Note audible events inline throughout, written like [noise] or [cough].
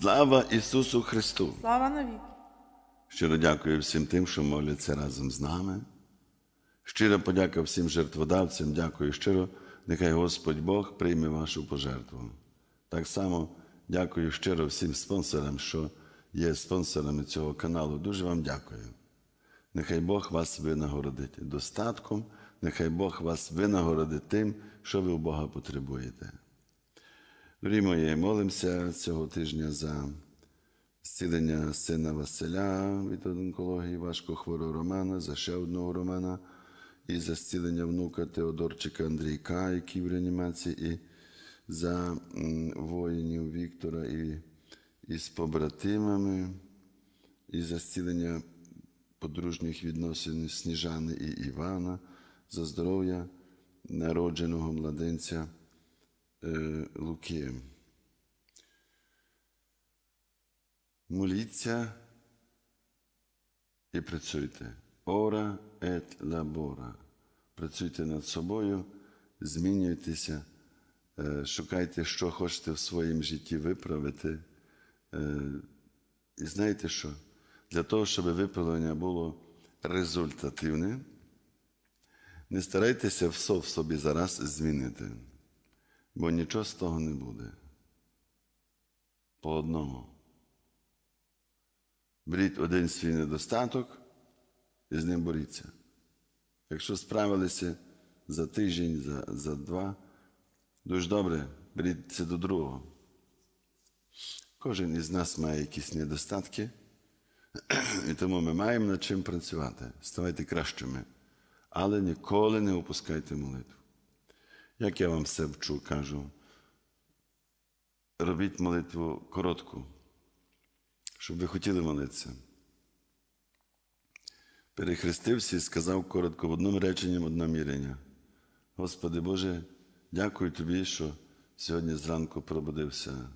Слава Ісусу Христу! Слава навіки! Щиро дякую всім тим, що моляться разом з нами. Щиро подяка всім жертводавцям, дякую щиро. Нехай Господь Бог прийме вашу пожертву. Так само дякую щиро всім спонсорам, що є спонсорами цього каналу. Дуже вам дякую. Нехай Бог вас винагородить достатком, нехай Бог вас винагородить тим, що ви у Бога потребуєте. Дорогі мої, молимося цього тижня за зцілення сина Василя від онкології, важко хворого Романа, за ще одного Романа, і за зцілення внука Теодорчика Андрійка, який в реанімації, і за воїнів Віктора і, і з побратимами, і за зцілення подружніх відносин Сніжани і Івана, за здоров'я народженого младенця Луки. Моліться і працюйте. Ора ет лабора. Працюйте над собою, змінюйтеся, е, шукайте, що хочете в своєму житті виправити. Е, І знаєте що? Для того, щоб виправлення було результативне, не старайтеся все в собі зараз змінити, бо нічого з того не буде. По одному. Беріть один свій недостаток і з ним боріться. Якщо справилися за тиждень, за, за два, дуже добре, беріться до другого. Кожен із нас має якісь недостатки, і тому ми маємо над чим працювати. Ставайте кращими, але ніколи не опускайте молитву. Як я вам все вчу, кажу, робіть молитву коротку, щоб ви хотіли молитися. Перехрестився і сказав коротко в одному реченні одне мірення. Господи Боже, дякую Тобі, що сьогодні зранку пробудився.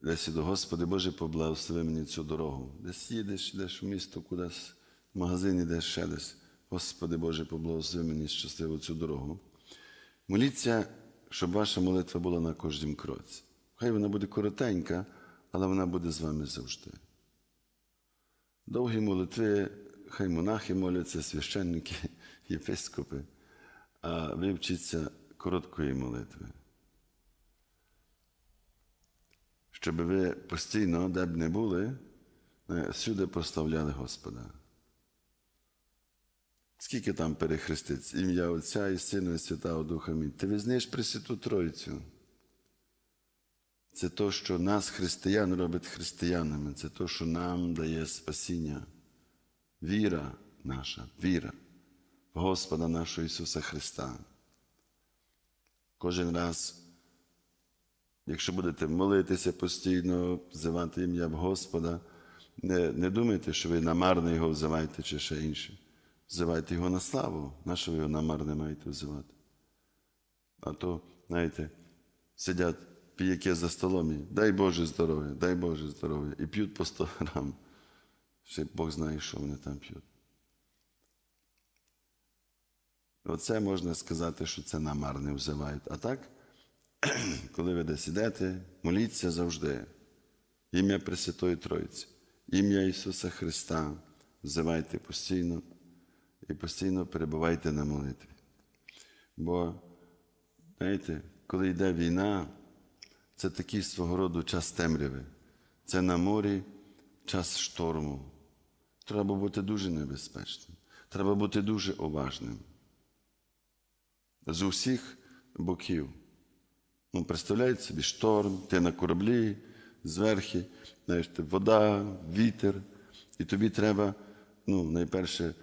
Десь до Господи Боже, поблагослови мені цю дорогу. Десь їдеш, йдеш в місто, кудись, в магазин йдеш ще десь. Господи Боже, поблагослови мені щасливо цю дорогу. Моліться, щоб ваша молитва була на кожнім кроці. Хай вона буде коротенька, але вона буде з вами завжди. Довгі молитви, хай монахи моляться, священники, [laughs] єпископи, а ви вчіться короткої молитви. Щоб ви постійно, де б не були, е, всюди прославляли Господа. Скільки там перехреститься? Ім'я Отця і Сина і Святого Духа Мій. Ти визнаєш Пресвяту Тройцю. Це то, що нас, християн, робить християнами. Це то, що нам дає спасіння. Віра наша, віра в Господа нашого Ісуса Христа. Кожен раз, якщо будете молитися постійно, взивати ім'я Господа, не, не думайте, що ви намарно його взиваєте чи ще інше. Взивайте його на славу, на що ви його намарне маєте взивати. А то, знаєте, сидять піяки за столом і дай Боже здоров'я, дай Боже здоров'я, і п'ють по 100 грам. Ще Бог знає, що вони там п'ють. Оце можна сказати, що це намарне взивають. А так, [clears throat] коли ви десь ідете, моліться завжди. Ім'я Пресвятої Троїці, ім'я Ісуса Христа, взивайте постійно і постійно перебувайте на молитві. Бо, знаєте, коли йде війна, це такий свого роду час темряви. Це на морі час шторму. Треба бути дуже небезпечним. Треба бути дуже уважним. З усіх боків. Ну, представляєте собі шторм, ти на кораблі, зверхи, знаєш, вода, вітер. І тобі треба, ну, найперше,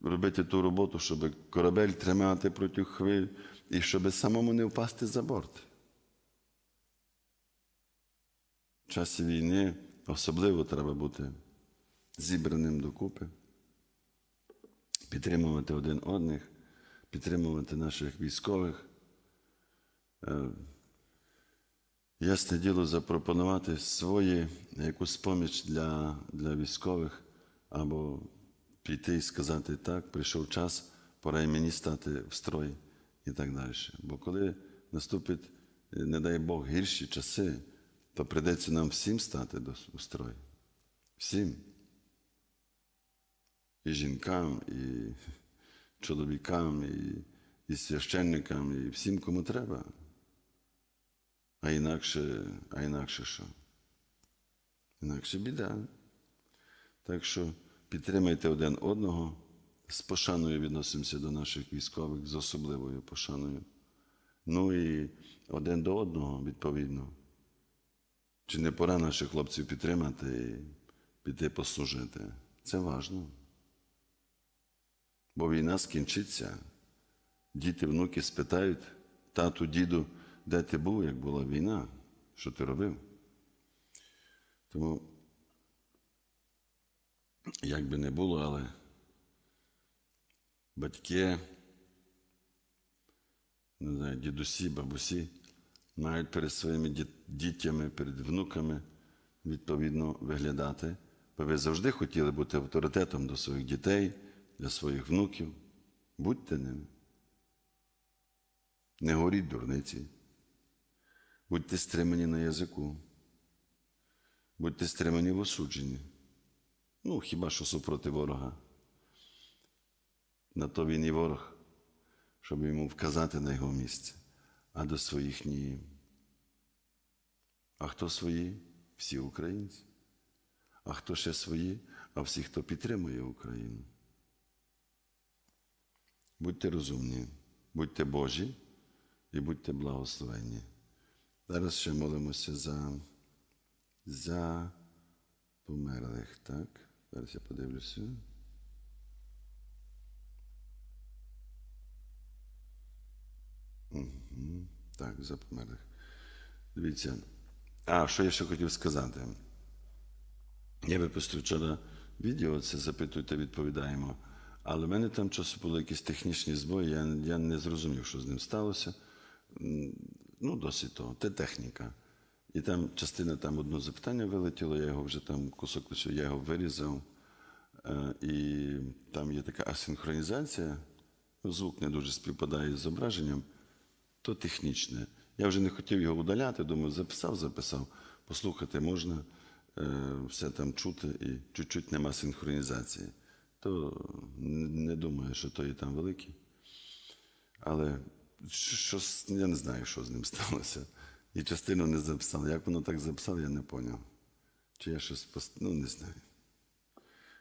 робити ту роботу, щоб корабель тримати проти хвиль і щоб самому не впасти за борт. В часі війни особливо треба бути зібраним докупи, підтримувати один одних, підтримувати наших військових. Е, Ясне діло запропонувати свої якусь поміч для, для військових або піти і сказати так, прийшов час, пора і мені стати в строй і так далі. Бо коли наступить, не дай Бог, гірші часи, то прийдеться нам всім стати до у строй. Всім. І жінкам, і [laughs] чоловікам, і, і священникам, і всім, кому треба. А інакше, а інакше що? Інакше біда. Так що підтримайте один одного, з пошаною відносимося до наших військових, з особливою пошаною. Ну і один до одного, відповідно. Чи не пора наших хлопців підтримати і піти послужити? Це важливо. Бо війна скінчиться. Діти, внуки спитають, тату, діду, де ти був, як була війна, що ти робив? Тому, як би не було, але батьки, не знаю, дідусі, бабусі мають перед своїми дітями, перед внуками відповідно виглядати. Бо ви завжди хотіли бути авторитетом до своїх дітей, для своїх внуків. Будьте ними. Не горіть дурниці. Будьте стримані на язику. Будьте стримані в осудженні. Ну, хіба що супроти ворога. На то він і ворог, щоб йому вказати на його місце, а до своїх ні. А хто свої? Всі українці. А хто ще свої? А всі, хто підтримує Україну. Будьте розумні, будьте Божі і будьте благословенні. Зараз ще молимося за, за померлих, так? Зараз я подивлюся. Мгм. Так, за померлих. Дивіться. А, що я ще хотів сказати? Я випустив вчора відео, це запитуйте, відповідаємо. Але в мене там часу були якісь технічні збої, я, я не зрозумів, що з ним сталося. Ну, досить того, це техніка. І там частина там одне запитання вилетіло, я його вже там кусок лишив, я його вирізав. Е, І там є така асинхронізація, звук не дуже співпадає з зображенням, то технічне. Я вже не хотів його удаляти, думаю, записав, записав, послухати можна, е, все там чути і чуть-чуть нема синхронізації. То не думаю, що то є там велике. Але щось, я не знаю, що з ним сталося. І частину не записав. Як воно так записав, я не зрозумів. Чи я щось пост... ну не знаю.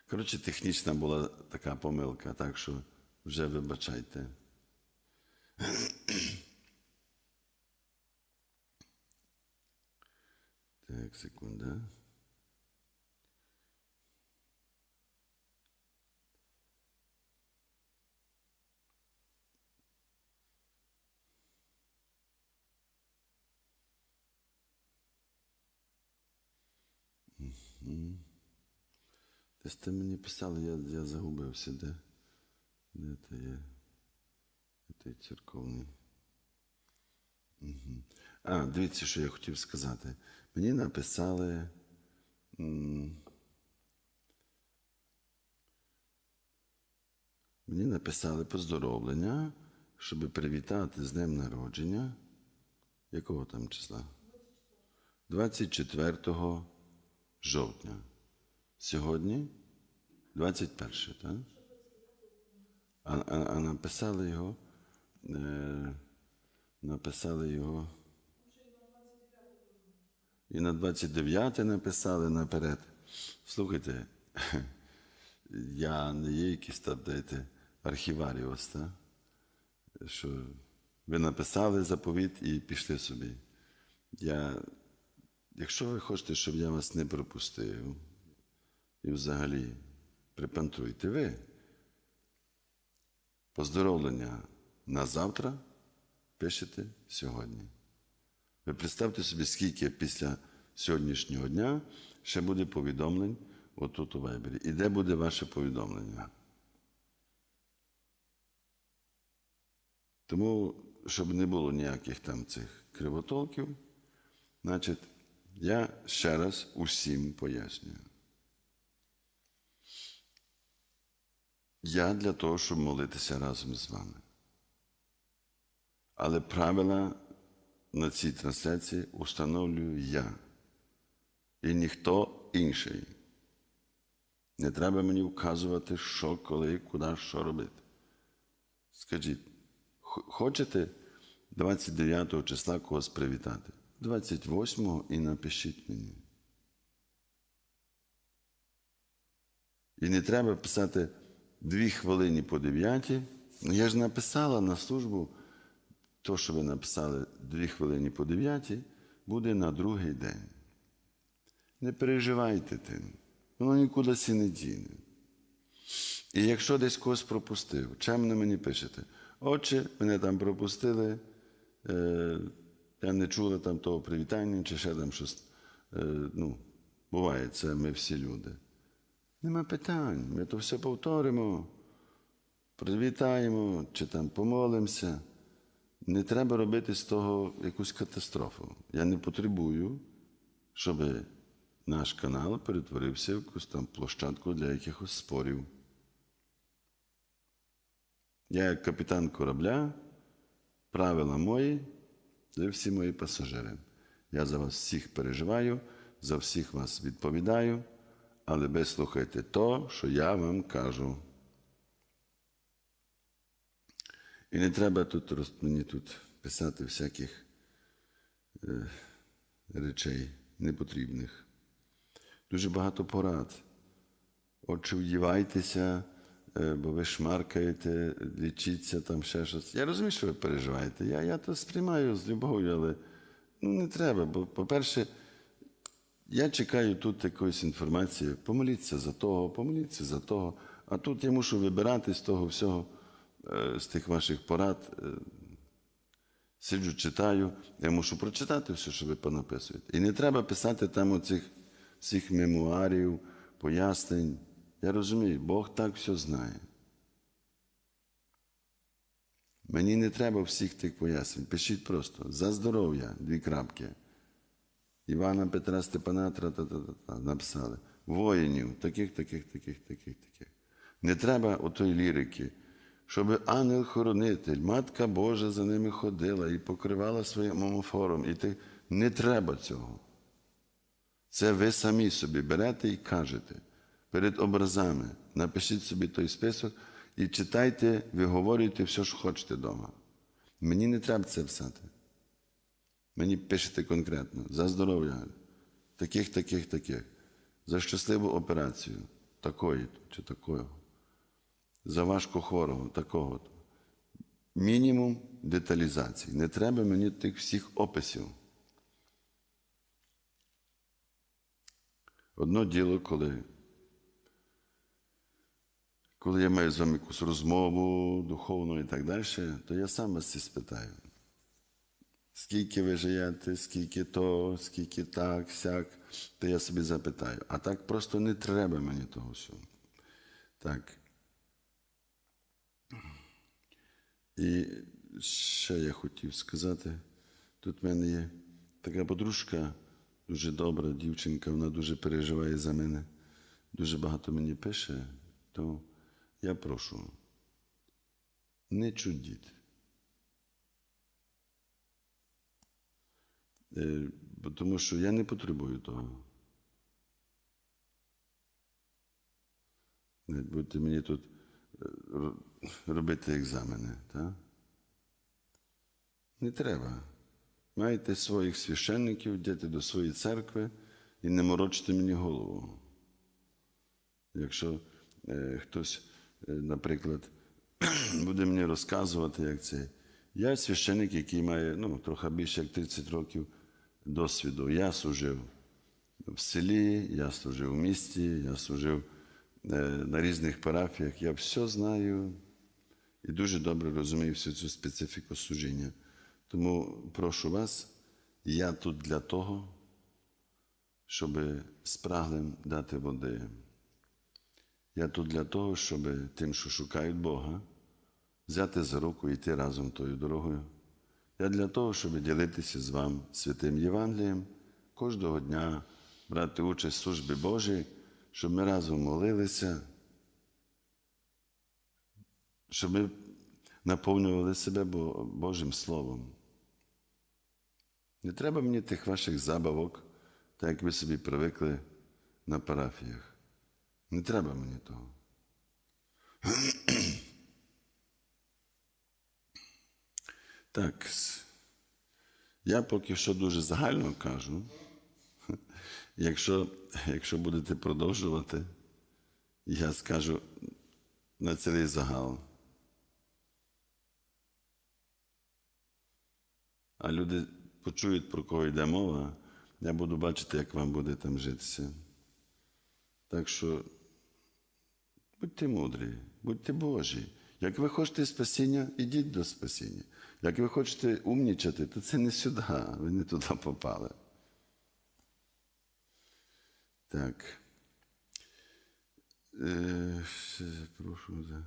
Коротше, технічна була така помилка, так що вже вибачайте. Так, секунда. Десь ти мені писали, я, я загубився, де? Де це є? Той церковний? Угу. А, дивіться, що я хотів сказати. Мені написали. Мені написали поздоровлення, щоб привітати з днем народження. Якого там числа? 24 жовтня. Сьогодні 21, так? А, а, а написали його. Е, написали його. І на 29 написали наперед. Слухайте, [laughs] я не є якийсь там, дайте, архіваріус, так? що ви написали заповіт і пішли собі. Я, якщо ви хочете, щоб я вас не пропустив, і взагалі припантуйте ви. Поздоровлення на завтра пишете сьогодні. Ви представте собі, скільки після сьогоднішнього дня ще буде повідомлень отут у Вайбері. І де буде ваше повідомлення? Тому, щоб не було ніяких там цих кривотолків, значить, я ще раз усім пояснюю. Я для того, щоб молитися разом з вами. Але правила на цій трансляції установлюю я. і ніхто інший. Не треба мені вказувати, що, коли, куди, що робити. Скажіть, хочете 29 числа когось привітати? 28 і напишіть мені. І не треба писати дві хвилини по дев'ятій. Ну, я ж написала на службу, то, що ви написали дві хвилини по дев'ятій, буде на другий день. Не переживайте тим, воно нікуди не діне. І якщо десь когось пропустив, чим на мені пишете? Отче, мене там пропустили, е, я не чула там того привітання, чи ще там щось. Е, ну, буває, це ми всі люди. Нема питань, ми то все повторимо, привітаємо чи там помолимося. Не треба робити з того якусь катастрофу. Я не потребую, щоб наш канал перетворився в якусь там площадку для якихось спорів. Я, як капітан корабля, правила мої, це всі мої пасажири. Я за вас всіх переживаю, за всіх вас відповідаю, але ви слухайте то, що я вам кажу. І не треба тут мені тут писати всяких е, речей непотрібних. Дуже багато порад. Отже, вдівайтеся, бо ви шмаркаєте, лічіться там ще щось. Я розумію, що ви переживаєте. Я, я то сприймаю з любов'ю, але ну, не треба. Бо, по-перше, я чекаю тут якоїсь інформації. Помоліться за того, помоліться за того. А тут я мушу вибирати з того всього, е, з тих ваших порад. Е, Сиджу, читаю, я мушу прочитати все, що ви понаписуєте. І не треба писати там оцих всіх мемуарів, пояснень. Я розумію, Бог так все знає. Мені не треба всіх тих пояснень. Пишіть просто за здоров'я, дві крапки. Івана Петра Степана тра та та та написали. Воїнів, таких, таких, таких, таких, таких. Не треба отої лірики, щоб ангел-хоронитель, Матка Божа за ними ходила і покривала своїм омофором. І ти... Не треба цього. Це ви самі собі берете і кажете перед образами. Напишіть собі той список і читайте, виговорюйте все, що хочете вдома. Мені не треба це писати. Мені пишете конкретно за здоров'я, таких, таких, таких, за щасливу операцію, такої чи такої, за важко хворого, такого. Мінімум деталізації. Не треба мені тих всіх описів. Одно діло, коли, коли я маю з вами якусь розмову духовну і так далі, то я сам вас це спитаю. Скільки ви живете, скільки то, скільки так, сяк, то я собі запитаю. А так просто не треба мені того всього. Так. І ще я хотів сказати, тут в мене є така подружка, дуже добра дівчинка, вона дуже переживає за мене, дуже багато мені пише, то я прошу, не чудіть. Е, Тому що я не потребую того. Не Будете мені тут е, робити екзамени, так? Не треба. Маєте своїх священників, йдете до своєї церкви і не морочте мені голову. Якщо е, хтось, наприклад, [clears throat] буде мені розказувати, як це. Я священник, який має ну, трохи більше як 30 років досвіду. Я служив в селі, я служив в місті, я служив е, на різних парафіях. Я все знаю і дуже добре розумію всю цю специфіку служіння. Тому прошу вас, я тут для того, щоб спраглим дати води. Я тут для того, щоб тим, що шукають Бога, взяти за руку і йти разом тою дорогою. Я для того, щоб ділитися з вами святим Євангелієм, кожного дня брати участь в службі Божій, щоб ми разом молилися, щоб ми наповнювали себе Божим Словом. Не треба мені тих ваших забавок, так як ви собі привикли на парафіях. Не треба мені того. [clears throat] Так. Я поки що дуже загально кажу. [laughs] Якщо, якщо будете продовжувати, я скажу на цілий загал. А люди почують, про кого йде мова, я буду бачити, як вам буде там житися. Так що будьте мудрі, будьте Божі. Як ви хочете спасіння, ідіть до спасіння. Як ви хочете умнічати, то це не сюди, ви не туди попали. Так. Е, прошу за.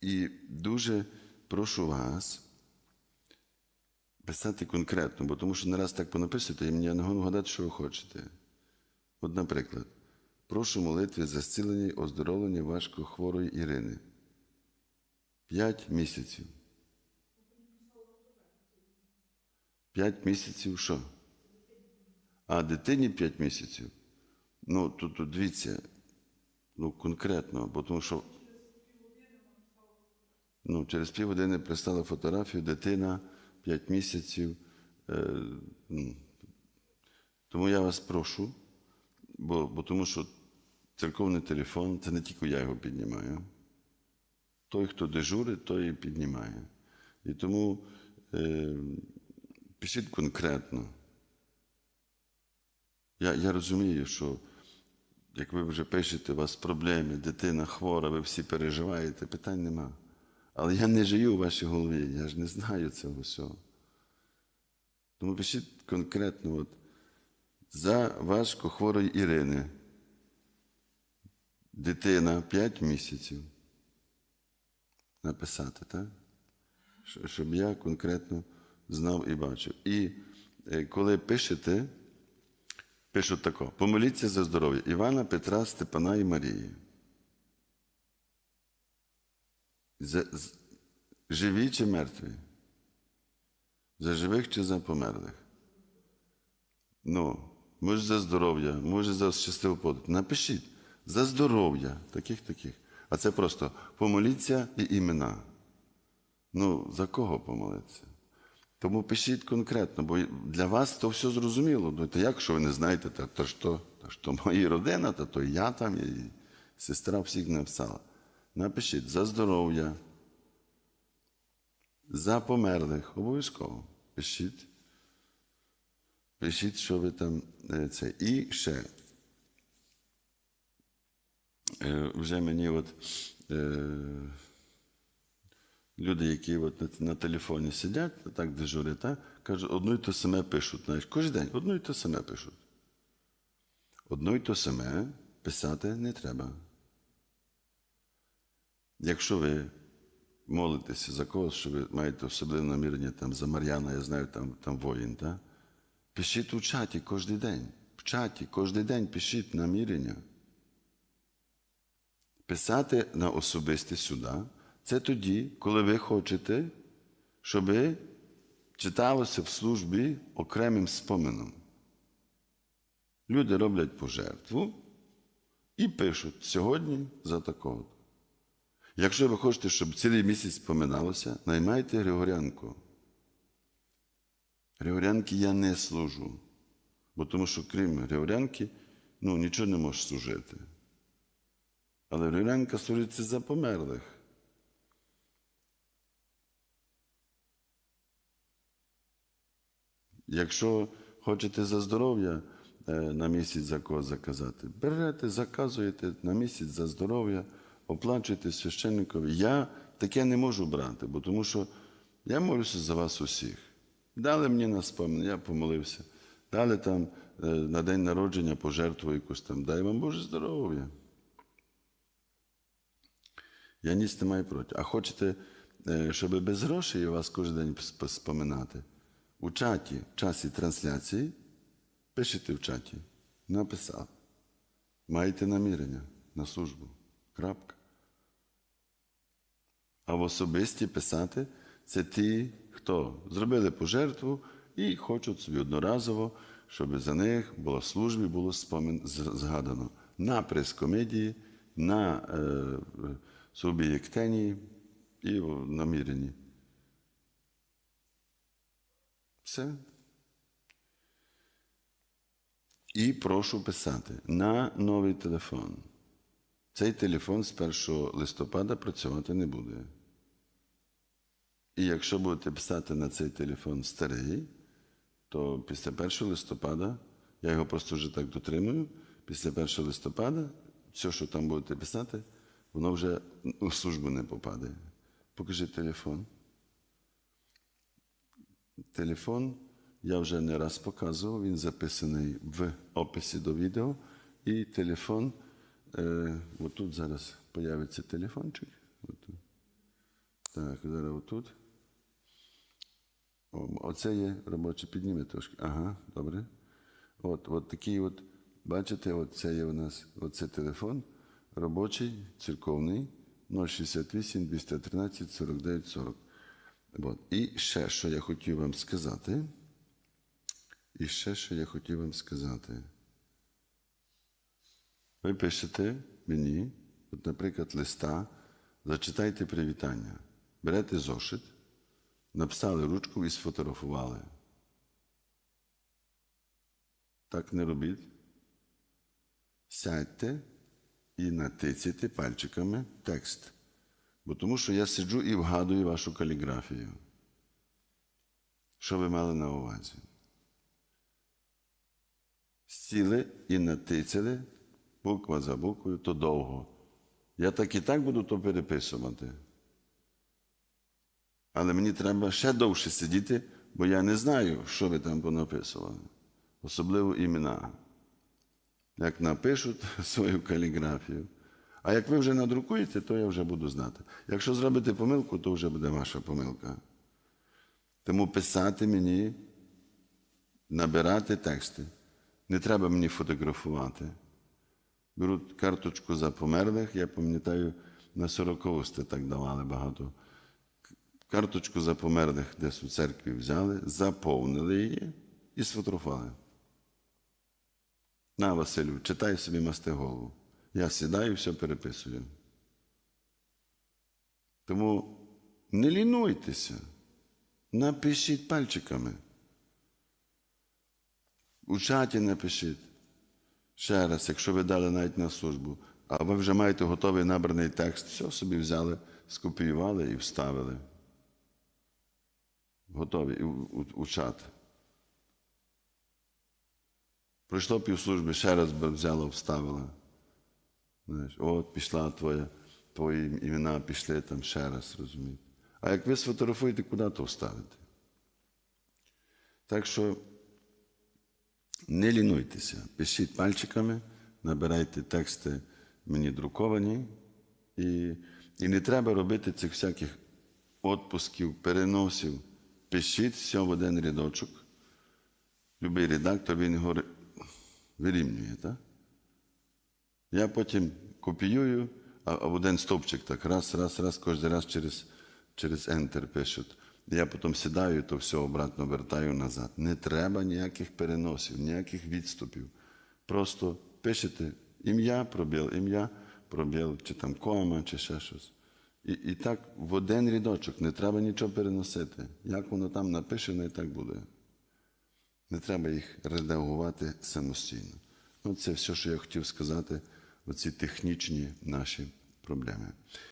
І дуже прошу вас писати конкретно, бо тому що не раз так понаписуєте, і мені не гадати, що ви хочете. От, наприклад, прошу молитви за зцілення і оздоровлення важко хворої Ірини. П'ять місяців. П'ять місяців що? А дитині п'ять місяців. Ну, тут, дивіться, ну, конкретно, бо тому що ну, через півгодини прислала фотографію, дитина 5 місяців. Е, ну, тому я вас прошу, бо, бо тому що церковний телефон це не тільки я його піднімаю. Той, хто дежурить, той і піднімає. І тому е, пишіть конкретно. Я, я розумію, що як ви вже пишете, у вас проблеми, дитина хвора, ви всі переживаєте, питань нема. Але я не живу у вашій голові, я ж не знаю цього всього. Тому пишіть конкретно от, за важко хворої Ірини. Дитина 5 місяців. Написати, так? Щоб я конкретно знав і бачив. І е, коли пишете, пишуть тако: помоліться за здоров'я Івана, Петра, Степана і Марії. За, живі чи мертві? За живих чи за померлих? Ну, може за здоров'я, може за щасливу подорож. Напишіть за здоров'я, таких таких. А це просто помоліться і імена. Ну, за кого помолитися? Тому пишіть конкретно, бо для вас то все зрозуміло. Ну, то як, що ви не знаєте, то, то що, то що моя родина, то, то я там, і сестра всіх написала. Напишіть за здоров'я, за померлих, обов'язково. Пишіть. Пишіть, що ви там е, це. І ще. Е, Вже мені от е, люди, які от на, на телефоні сидять, так дежурять, кажуть, одно й то саме пишуть. Знаєш, кожен день одно й то саме пишуть. Одно й то саме писати не треба. Якщо ви молитеся за когось, що ви маєте особливе намірення там, за Мар'яна, я знаю, там, там воїн, так? пишіть у чаті кожен день. В чаті кожен день пишіть намірення. Писати на особисті суда це тоді, коли ви хочете, щоб читалося в службі окремим споменом. Люди роблять пожертву і пишуть сьогодні за такого. Якщо ви хочете, щоб цілий місяць споминалося, наймайте Григорянку. Григорянки я не служу, бо тому що крім Григорянки, ну, нічого не можеш служити. Але Григорянка служиться за померлих. Якщо хочете за здоров'я е, на місяць за когось заказати, берете, заказуєте на місяць за здоров'я, оплачуєте священникові. Я таке не можу брати, бо тому що я молюся за вас усіх. Дали мені на спомин, я помолився. Дали там е, на день народження пожертву якусь там. Дай вам Боже здоров'я. Я ніс не маю проти. А хочете, е, щоб без грошей вас кожен день споминати? У чаті, в часі трансляції, пишете в чаті, написав. Маєте намірення на службу. Крапка. А в особисті писати це ті, хто зробили пожертву і хочуть собі одноразово, щоб за них було в службі, було спомин з- згадано на прес-комедії, на е, суб'єктенії і в наміренні. Все. І прошу писати на новий телефон. Цей телефон з 1 листопада працювати не буде. І якщо будете писати на цей телефон старий, то після 1 листопада, я його просто вже так дотримую, після 1 листопада, все, що там будете писати, воно вже у службу не попаде. Покажи телефон. Телефон я вже не раз показував, він записаний в описі до відео. І телефон, е, отут зараз появиться телефончик. Отут. Так, зараз отут. О, оце є робоче, підніме трошки. Ага, добре. От, от такий от, бачите, от це є у нас оце телефон робочий, церковний, 068 213 49 40. От. І ще, що я хотів вам сказати. І ще, що я хотів вам сказати. Ви пишете мені, от, наприклад, листа, зачитайте привітання. Берете зошит, написали ручку і сфотографували. Так не робіть. Сядьте і натицяйте пальчиками текст. Бо тому що я сиджу і вгадую вашу каліграфію. Що ви мали на увазі? Сіли і натицяли буква за буквою, то довго. Я так і так буду то переписувати. Але мені треба ще довше сидіти, бо я не знаю, що ви там понаписували. Особливо імена. Як напишуть [laughs] свою каліграфію. А як ви вже надрукуєте, то я вже буду знати. Якщо зробите помилку, то вже буде ваша помилка. Тому писати мені, набирати тексти. Не треба мені фотографувати. Беруть карточку за померлих, я пам'ятаю, на 40 сте так давали багато. Карточку за померлих десь у церкві взяли, заповнили її і сфотографували. На, Василю, читай собі масти голову. Я сідаю, і все переписую. Тому не лінуйтеся, напишіть пальчиками. У чаті напишіть. Ще раз, якщо ви дали навіть на службу, а ви вже маєте готовий набраний текст, все собі взяли, скопіювали і вставили. Готові у, у, у чат. Пройшло півслужби, ще раз би взяло, вставила. Знаєш, от пішла твоя, твої імена пішли там ще раз, розумієте. А як ви сфотографуєте, куди то вставите? Так що не лінуйтеся, пишіть пальчиками, набирайте тексти мені друковані, і, і не треба робити цих всяких відпусків, переносів. Пишіть все в один рядочок. Любий редактор, він ре- вирівнює, так? Я потім копіюю, а в один стовпчик так раз, раз, раз, кожен раз через, через Enter пишуть. Я потім сідаю, то все обратно вертаю назад. Не треба ніяких переносів, ніяких відступів. Просто пишете ім'я, пробіл, ім'я, пробіл, чи там кома, чи ще щось. І, і так в один рядочок не треба нічого переносити. Як воно там напишено, і так буде. Не треба їх редагувати самостійно. Ну, це все, що я хотів сказати, оці технічні наші проблеми.